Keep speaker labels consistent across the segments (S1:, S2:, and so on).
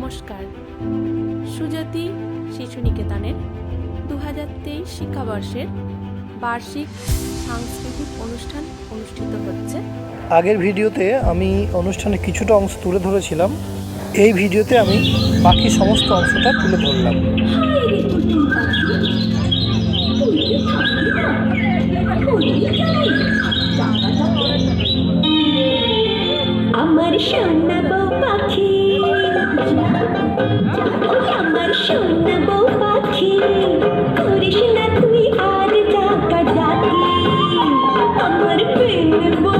S1: নমস্কার। সুজাতি শিশু নিকেতনের দু হাজার তেইশ শিক্ষাবর্ষের বার্ষিক সাংস্কৃতিক অনুষ্ঠান অনুষ্ঠিত হচ্ছে।
S2: আগের ভিডিওতে আমি অনুষ্ঠানের কিছুটা অংশ তুলে ধরেছিলাম। এই ভিডিওতে আমি বাকি সমস্ত অংশটা তুলে ধরলাম।
S3: Good.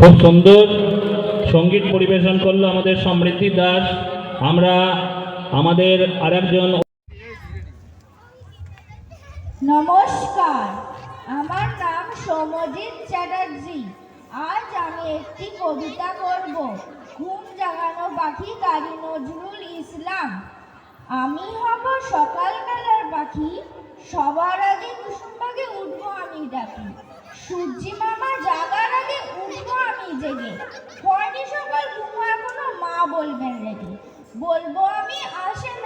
S4: খুব সুন্দর সংগীত পরিবেশন করল আমাদের সমৃদ্ধি দাস। আমরা আমাদের আরেকজন
S5: নমস্কার, আমার নাম সমজিৎ চ্যাটার্জি। আজ আমি একটি কবিতা করব ঘুম জাগানো পাখি কারি নজরুল ইসলাম। আমি হব সকালবেলার পাখি, সবার আগে কুসুমবাগে উঠবো আমি ডাকি। সূর্যি মামা জাগার আগে উঠবো আমি জেগে। পরে সকাল ঘুমো এখনও মা বলবেন রেগে। বলব আমি
S6: আসেন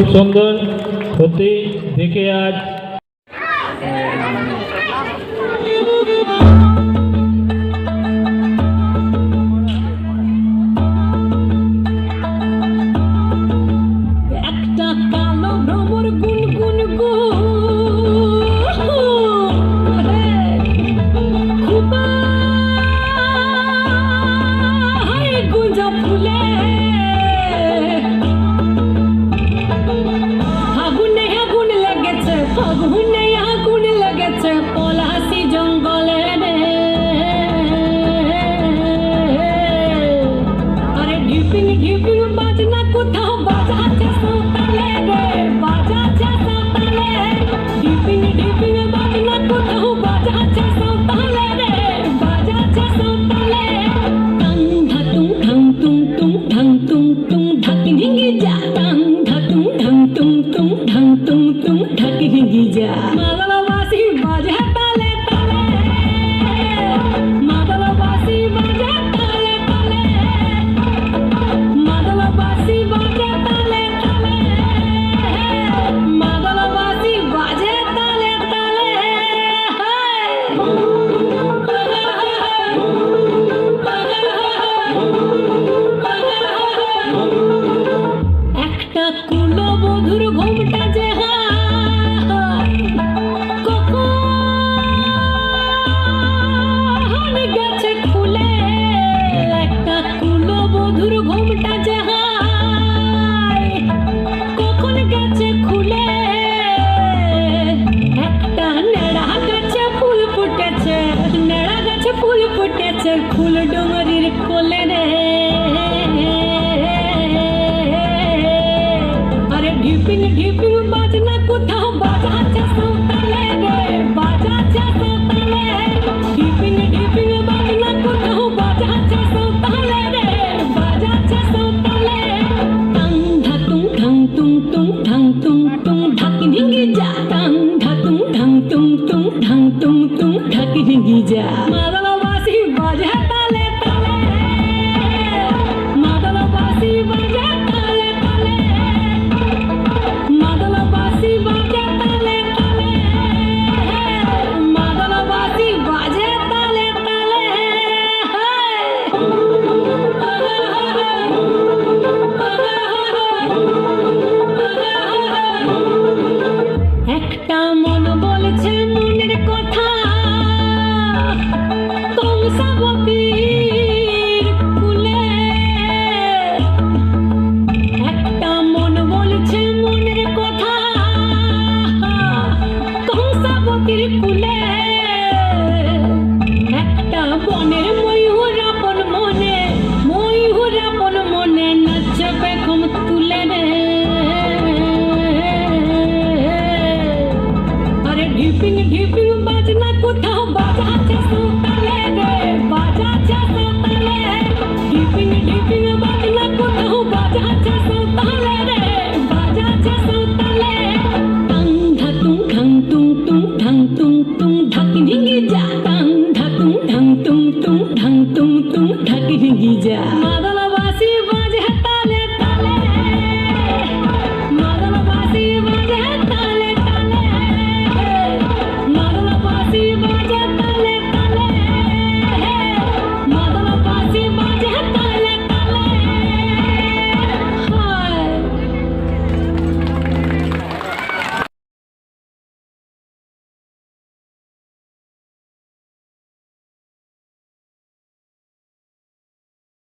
S4: খুব সুন্দর ক্ষতি দেখে আজ